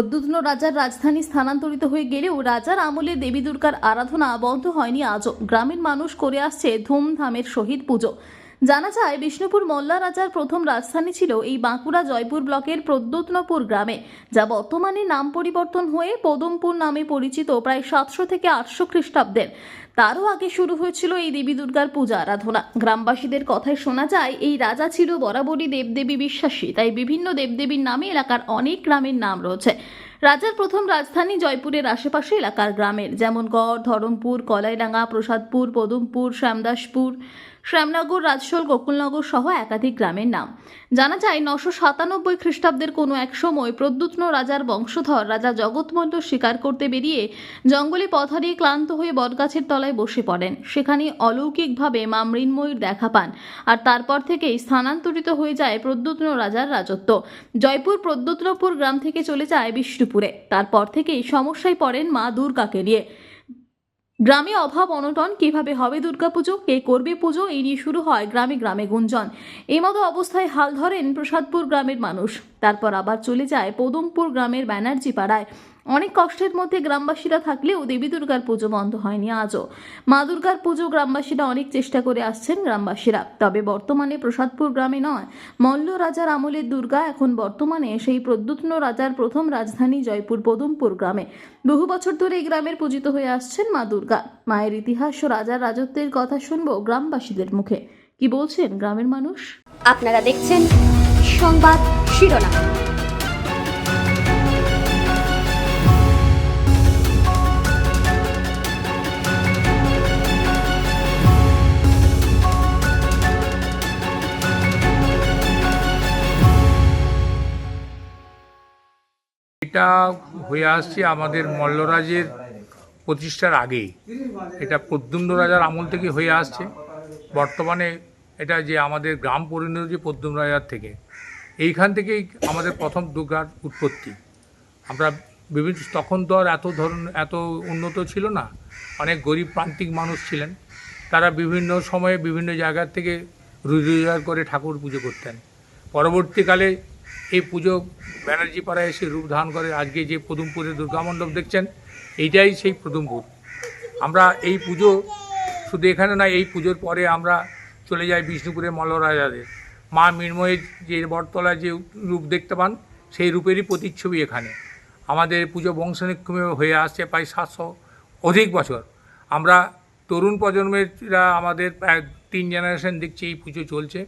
প্রদ্যুৎন রাজার রাজধানী স্থানান্তরিত হয়ে গেলেও রাজার আমলে দেবী দুর্গার আরাধনা বন্ধ হয়নি আজও। গ্রামের মানুষ করে আসছে ধুমধামের শহীদ পুজো। জানা যায়, বিষ্ণুপুর মোল্লা রাজার প্রথম রাজধানী ছিল এই বাঁকুড়া জয়পুর ব্লকের প্রদ্যুৎনপুর গ্রামে, যা বর্তমানে নাম পরিবর্তন হয়ে পদমপুর নামে পরিচিত প্রায় সাতশো থেকে আটশো খ্রিস্টাব্দের। তারও আগে শুরু হয়েছিল এই দেবী দুর্গার পূজা আরাধনা। গ্রামবাসীদের কথায় শোনা যায়, এই রাজা ছিল বরাবরই দেবদেবী বিশ্বাসী, তাই বিভিন্ন দেবদেবীর নামে এলাকার অনেক গ্রামের নাম রয়েছে। রাজার প্রথম রাজধানী জয়পুরের আশেপাশে এলাকার গ্রামের, যেমন গড়, ধরমপুর, কলাইডাঙ্গা, প্রসাদপুর, পদমপুর, শ্যামদাসপুর, শ্যামনগর, রাজশোল, গোকুলনগর সহ একাধিক গ্রামের নাম। জানা যায়, নশো সাতানব্বই খ্রিস্টাব্দের কোনো এক সময় প্রদ্যুত্ন রাজার বংশধর রাজা জগৎমল্ল শিকার করতে বেরিয়ে জঙ্গলে পথ হারিয়ে ক্লান্ত হয়ে বটগাছের তলায় বসে পড়েন। সেখানে অলৌকিকভাবে মা মৃন্ময়ীর দেখা পান আর তারপর থেকেই স্থানান্তরিত হয়ে যায় প্রদ্যুৎন রাজার রাজত্ব। জয়পুর প্রদ্যুৎনপুর গ্রাম থেকে চলে যায় বিষ্ণুপুরে। তারপর থেকেই সমস্যায় পড়েন মা দুর্গাকে নিয়ে। গ্রামে অভাব অনটন, কীভাবে হবে দুর্গাপুজো, কে করবে পুজো, এই নিয়ে শুরু হয় গ্রামে গ্রামে গুঞ্জন। মতো অবস্থায় হাল ধরেন প্রসাদপুর গ্রামের মানুষ। তারপর আবার চলে যায় পদমপুর গ্রামের ব্যানার্জি পাড়ায়। অনেক কষ্টের মধ্যে গ্রামবাসীরা থাকলেও দেবী দুর্গার পুজো বন্ধ হয়নি আজও। মা দুর্গার পুজো গ্রামবাসীরা অনেক চেষ্টা করে আসছেন গ্রামবাসীরা। তবে বর্তমানে প্রসাদপুর গ্রামে নয়, মল্ল রাজার আমলের দুর্গা এখন বর্তমানে সেই প্রদ্যুত্ন রাজার প্রথম রাজধানী জয়পুর পদমপুর গ্রামে। বহু বছর ধরে এই গ্রামের পূজিত হয়ে আসছেন মা দুর্গা। মায়ের ইতিহাস ও রাজার রাজত্বের কথা শুনব গ্রামবাসীদের মুখে। কি বলছেন গ্রামের মানুষ? আপনারা দেখছেন সংবাদ শিরোনাম। এটা হয়ে আসছে আমাদের মল্লরাজের প্রতিষ্ঠার আগেই। এটা প্রদ্যুম্ন রাজার আমল থেকে হয়ে আসছে। বর্তমানে এটা যে আমাদের গ্রাম পরিণত যে প্রদ্যুম্ন রাজার থেকে, এইখান থেকেই আমাদের প্রথম দুর্গার উৎপত্তি। আমরা বিভিন্ন, তখন তো আর এত ধরন, এত উন্নত ছিল না। অনেক গরিব প্রান্তিক মানুষ ছিলেন। তারা বিভিন্ন সময়ে বিভিন্ন জায়গা থেকে রুজি রোজগার করে ঠাকুর পুজো করতেন। পরবর্তীকালে এই পুজো ব্যানার্জি পাড়ায় এসে রূপ ধারণ করে আজকে যে পদমপুরের দুর্গা মণ্ডপ দেখছেন, এইটাই সেই পদমপুর। আমরা এই পুজো শুধু এখানে না এই পুজোর পরে আমরা চলে যাই বিষ্ণুপুরের মল্লরাজাদের। মা মৃন্ময়ের যে বটতলায় যে রূপ দেখতে পান, সেই রূপেরই প্রতিচ্ছবি এখানে। আমাদের পুজো বংশনিক্রমে হয়ে আসছে প্রায় সাতশো অধিক বছর। আমরা তরুণ প্রজন্মেরা আমাদের তিন জেনারেশন দেখছি এই পুজো চলছে।